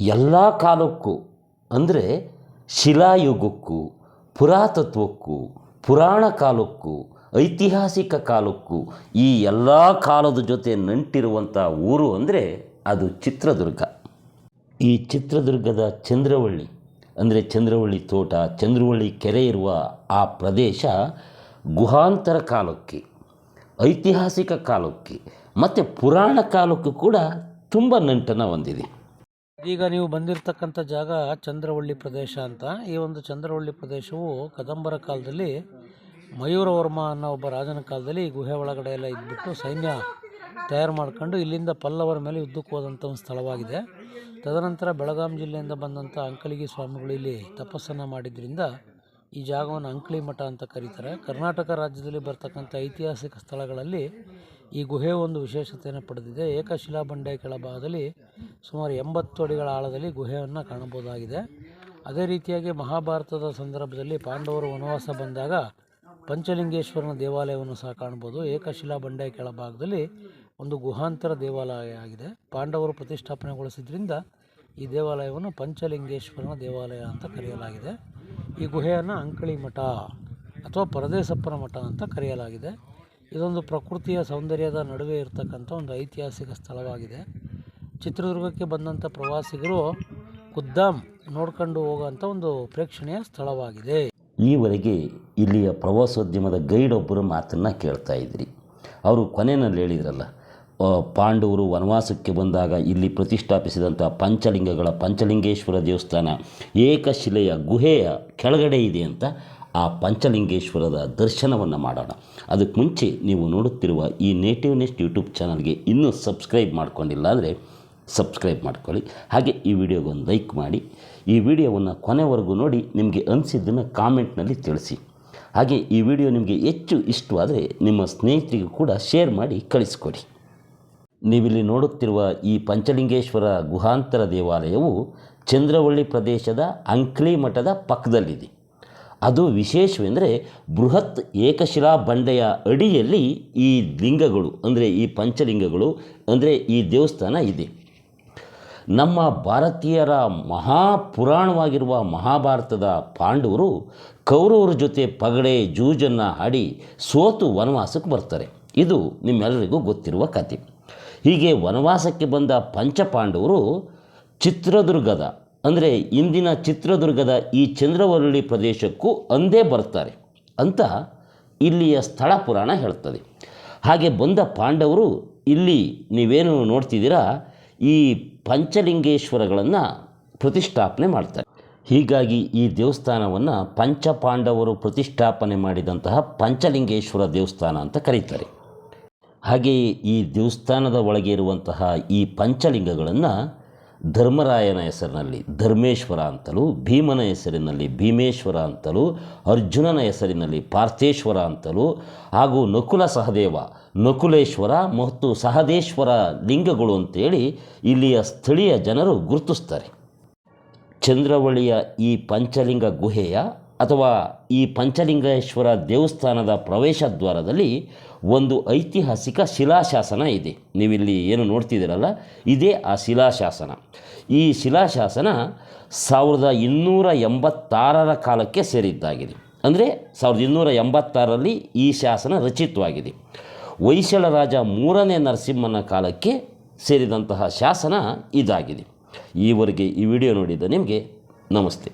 ಎಲ್ಲ ಕಾಲಕ್ಕೂ, ಅಂದರೆ ಶಿಲಾಯುಗಕ್ಕೂ, ಪುರಾತತ್ವಕ್ಕೂ, ಪುರಾಣ ಕಾಲಕ್ಕೂ, ಐತಿಹಾಸಿಕ ಕಾಲಕ್ಕೂ, ಈ ಎಲ್ಲ ಕಾಲದ ಜೊತೆ ನಂಟಿರುವಂಥ ಊರು ಅಂದರೆ ಅದು ಚಿತ್ರದುರ್ಗ. ಈ ಚಿತ್ರದುರ್ಗದ ಚಂದ್ರವಳ್ಳಿ, ಅಂದರೆ ಚಂದ್ರವಳ್ಳಿ ತೋಟ, ಚಂದ್ರವಳ್ಳಿ ಕೆರೆ ಇರುವ ಆ ಪ್ರದೇಶ ಗುಹಾಂತರ ಕಾಲಕ್ಕೆ, ಐತಿಹಾಸಿಕ ಕಾಲಕ್ಕೆ, ಮತ್ತು ಪುರಾಣ ಕಾಲಕ್ಕೂ ಕೂಡ ತುಂಬ ನಂಟನ್ನು ಹೊಂದಿದೆ. ಈಗ ನೀವು ಬಂದಿರತಕ್ಕಂಥ ಜಾಗ ಚಂದ್ರವಳ್ಳಿ ಪ್ರದೇಶ ಅಂತ. ಈ ಒಂದು ಚಂದ್ರವಳ್ಳಿ ಪ್ರದೇಶವು ಕದಂಬರ ಕಾಲದಲ್ಲಿ ಮಯೂರವರ್ಮ ಅನ್ನೋ ಒಬ್ಬ ರಾಜನ ಕಾಲದಲ್ಲಿ ಈ ಗುಹೆ ಒಳಗಡೆ ಎಲ್ಲ ಇದ್ಬಿಟ್ಟು ಸೈನ್ಯ ತಯಾರು ಮಾಡ್ಕೊಂಡು ಇಲ್ಲಿಂದ ಪಲ್ಲವರ ಮೇಲೆ ಯುದ್ಧಕ್ಕೆ ಹೋದಂಥ ಒಂದು ಸ್ಥಳವಾಗಿದೆ. ತದನಂತರ ಬೆಳಗಾಂ ಜಿಲ್ಲೆಯಿಂದ ಬಂದಂಥ ಅಂಕಲಿಗಿ ಸ್ವಾಮಿಗಳು ಇಲ್ಲಿ ತಪಸ್ಸನ್ನು ಮಾಡಿದ್ರಿಂದ ಈ ಜಾಗವನ್ನು ಅಂಕಲಿ ಮಠ ಅಂತ ಕರೀತಾರೆ. ಕರ್ನಾಟಕ ರಾಜ್ಯದಲ್ಲಿ ಬರ್ತಕ್ಕಂಥ ಐತಿಹಾಸಿಕ ಸ್ಥಳಗಳಲ್ಲಿ ಈ ಗುಹೆ ಒಂದು ವಿಶೇಷತೆಯನ್ನು ಪಡೆದಿದೆ. ಏಕಶಿಲಾ ಬಂಡೆ ಕೆಳಭಾಗದಲ್ಲಿ ಸುಮಾರು ಎಂಬತ್ತು ಅಡಿಗಳ ಆಳದಲ್ಲಿ ಗುಹೆಯನ್ನು ಕಾಣಬಹುದಾಗಿದೆ. ಅದೇ ರೀತಿಯಾಗಿ ಮಹಾಭಾರತದ ಸಂದರ್ಭದಲ್ಲಿ ಪಾಂಡವರು ವನವಾಸ ಬಂದಾಗ ಪಂಚಲಿಂಗೇಶ್ವರನ ದೇವಾಲಯವನ್ನು ಸಹ ಕಾಣ್ಬೋದು ಏಕಶಿಲಾ ಬಂಡೆ ಕೆಳಭಾಗದಲ್ಲಿ ಒಂದು ಗುಹಾಂತರ ದೇವಾಲಯ ಆಗಿದೆ. ಪಾಂಡವರು ಪ್ರತಿಷ್ಠಾಪನೆಗೊಳಿಸಿದ್ರಿಂದ ಈ ದೇವಾಲಯವನ್ನು ಪಂಚಲಿಂಗೇಶ್ವರನ ದೇವಾಲಯ ಅಂತ ಕರೆಯಲಾಗಿದೆ. ಈ ಗುಹೆಯನ್ನು ಅಂಕಳಿ ಮಠ ಅಥವಾ ಪರದೇಸಪ್ಪನ ಮಠ ಅಂತ ಕರೆಯಲಾಗಿದೆ. ಇದೊಂದು ಪ್ರಕೃತಿಯ ಸೌಂದರ್ಯದ ನಡುವೆ ಇರತಕ್ಕಂಥ ಒಂದು ಐತಿಹಾಸಿಕ ಸ್ಥಳವಾಗಿದೆ. ಚಿತ್ರದುರ್ಗಕ್ಕೆ ಬಂದಂಥ ಪ್ರವಾಸಿಗರು ಖುದ್ದಾಮ್ ನೋಡ್ಕೊಂಡು ಹೋಗೋಂಥ ಒಂದು ಪ್ರೇಕ್ಷಣೀಯ ಸ್ಥಳವಾಗಿದೆ. ಈವರೆಗೆ ಇಲ್ಲಿಯ ಪ್ರವಾಸೋದ್ಯಮದ ಗೈಡ್ ಒಬ್ಬರು ಮಾತನ್ನು ಕೇಳ್ತಾ ಇದ್ರಿ. ಅವರು ಕೊನೆಯಲ್ಲಿ ಹೇಳಿದ್ರಲ್ಲ ಪಾಂಡವರು ವನವಾಸಕ್ಕೆ ಬಂದಾಗ ಇಲ್ಲಿ ಪ್ರತಿಷ್ಠಾಪಿಸಿದಂಥ ಪಂಚಲಿಂಗಗಳ ಪಂಚಲಿಂಗೇಶ್ವರ ದೇವಸ್ಥಾನ ಏಕಶಿಲೆಯ ಗುಹೆಯ ಕೆಳಗಡೆ ಇದೆ ಅಂತ ಆ ಪಂಚಲಿಂಗೇಶ್ವರದ ದರ್ಶನವನ್ನು ಮಾಡೋಣ. ಅದಕ್ಕೆ ಮುಂಚೆ ನೀವು ನೋಡುತ್ತಿರುವ ಈ ನೇಟಿವ್ ನೆಸ್ಟ್ ಯೂಟ್ಯೂಬ್ ಚಾನಲ್ಗೆ ಇನ್ನೂ ಸಬ್ಸ್ಕ್ರೈಬ್ ಮಾಡ್ಕೊಂಡಿಲ್ಲ ಅಂದರೆ ಸಬ್ಸ್ಕ್ರೈಬ್ ಮಾಡ್ಕೊಳ್ಳಿ. ಹಾಗೆ ಈ ವಿಡಿಯೋಗೊಂದು ಲೈಕ್ ಮಾಡಿ. ಈ ವಿಡಿಯೋವನ್ನು ಕೊನೆವರೆಗೂ ನೋಡಿ ನಿಮಗೆ ಅನಿಸಿದ್ದನ್ನು ಕಾಮೆಂಟ್ನಲ್ಲಿ ತಿಳಿಸಿ. ಹಾಗೆ ಈ ವಿಡಿಯೋ ನಿಮಗೆ ಹೆಚ್ಚು ಇಷ್ಟವಾದರೆ ನಿಮ್ಮ ಸ್ನೇಹಿತರಿಗೂ ಕೂಡ ಶೇರ್ ಮಾಡಿ ಕಳಿಸ್ಕೊಡಿ. ನೀವಿಲ್ಲಿ ನೋಡುತ್ತಿರುವ ಈ ಪಂಚಲಿಂಗೇಶ್ವರ ಗುಹಾಂತರ ದೇವಾಲಯವು ಚಂದ್ರವಳ್ಳಿ ಪ್ರದೇಶದ ಅಂಕ್ಲಿ ಮಠದ ಪಕ್ಕದಲ್ಲಿದೆ. ಅದು ವಿಶೇಷವೆಂದರೆ ಬೃಹತ್ ಏಕಶಿಲಾ ಬಂಡೆಯ ಅಡಿಯಲ್ಲಿ ಈ ಲಿಂಗಗಳು, ಅಂದರೆ ಈ ಪಂಚಲಿಂಗಗಳು, ಅಂದರೆ ಈ ದೇವಸ್ಥಾನ ಇದೆ. ನಮ್ಮ ಭಾರತೀಯರ ಮಹಾಪುರಾಣವಾಗಿರುವ ಮಹಾಭಾರತದ ಪಾಂಡವರು ಕೌರವರ ಜೊತೆ ಪಗಡೆ ಜೂಜನ್ನು ಆಡಿ ಸೋತು ವನವಾಸಕ್ಕೆ ಬರ್ತಾರೆ. ಇದು ನಿಮ್ಮೆಲ್ಲರಿಗೂ ಗೊತ್ತಿರುವ ಕತೆ ಹೀಗೆ ವನವಾಸಕ್ಕೆ ಬಂದ ಪಂಚಪಾಂಡವರು ಚಿತ್ರದುರ್ಗದ ಅಂದರೆ ಇಂದಿನ ಚಿತ್ರದುರ್ಗದ ಈ ಚಂದ್ರವಳ್ಳಿ ಪ್ರದೇಶಕ್ಕೂ ಅಂದೇ ಬರ್ತಾರೆ ಅಂತ ಇಲ್ಲಿಯ ಸ್ಥಳ ಪುರಾಣ ಹೇಳ್ತದೆ. ಹಾಗೆ ಬಂದ ಪಾಂಡವರು ಇಲ್ಲಿ ನೀವೇನು ನೋಡ್ತಿದ್ದೀರಾ, ಈ ಪಂಚಲಿಂಗೇಶ್ವರಗಳನ್ನು ಪ್ರತಿಷ್ಠಾಪನೆ ಮಾಡ್ತಾರೆ. ಹೀಗಾಗಿ ಈ ದೇವಸ್ಥಾನವನ್ನು ಪಂಚಪಾಂಡವರು ಪ್ರತಿಷ್ಠಾಪನೆ ಮಾಡಿದಂತಹ ಪಂಚಲಿಂಗೇಶ್ವರ ದೇವಸ್ಥಾನ ಅಂತ ಕರೀತಾರೆ. ಹಾಗೆಯೇ ಈ ದೇವಸ್ಥಾನದ ಒಳಗೆ ಇರುವಂತಹ ಈ ಪಂಚಲಿಂಗಗಳನ್ನು ಧರ್ಮರಾಯನ ಹೆಸರಿನಲ್ಲಿ ಧರ್ಮೇಶ್ವರ ಅಂತಲೂ, ಭೀಮನ ಹೆಸರಿನಲ್ಲಿ ಭೀಮೇಶ್ವರ ಅಂತಲೂ, ಅರ್ಜುನನ ಹೆಸರಿನಲ್ಲಿ ಪಾರ್ಥೇಶ್ವರ ಅಂತಲೂ, ಹಾಗೂ ನಕುಲ ಸಹದೇವ, ನಕುಲೇಶ್ವರ ಮತ್ತು ಸಹದೇಶ್ವರ ಲಿಂಗಗಳು ಅಂತೇಳಿ ಇಲ್ಲಿಯ ಸ್ಥಳೀಯ ಜನರು ಗುರುತಿಸ್ತಾರೆ. ಚಂದ್ರವಳಿಯ ಈ ಪಂಚಲಿಂಗ ಗುಹೆಯ ಅಥವಾ ಈ ಪಂಚಲಿಂಗೇಶ್ವರ ದೇವಸ್ಥಾನದ ಪ್ರವೇಶ ದ್ವಾರದಲ್ಲಿ ಒಂದು ಐತಿಹಾಸಿಕ ಶಿಲಾಶಾಸನ ಇದೆ. ನೀವಿಲ್ಲಿ ಏನು ನೋಡ್ತಿದ್ದೀರಲ್ಲ, ಇದೇ ಆ ಶಿಲಾಶಾಸನ. ಈ ಶಿಲಾಶಾಸನ ಸಾವಿರದ ಇನ್ನೂರ ಎಂಬತ್ತಾರರ ಕಾಲಕ್ಕೆ ಸೇರಿದ್ದಾಗಿದೆ. ಅಂದರೆ ಸಾವಿರದ ಇನ್ನೂರ ಎಂಬತ್ತಾರರಲ್ಲಿ ಈ ಶಾಸನ ರಚಿತವಾಗಿದೆ. ಹೊಯ್ಸಳ ರಾಜ ಮೂರನೇ ನರಸಿಂಹನ ಕಾಲಕ್ಕೆ ಸೇರಿದಂತಹ ಶಾಸನ ಇದಾಗಿದೆ. ಈವರೆಗೆ ಈ ವಿಡಿಯೋ ನೋಡಿದ ನಿಮಗೆ ನಮಸ್ತೆ.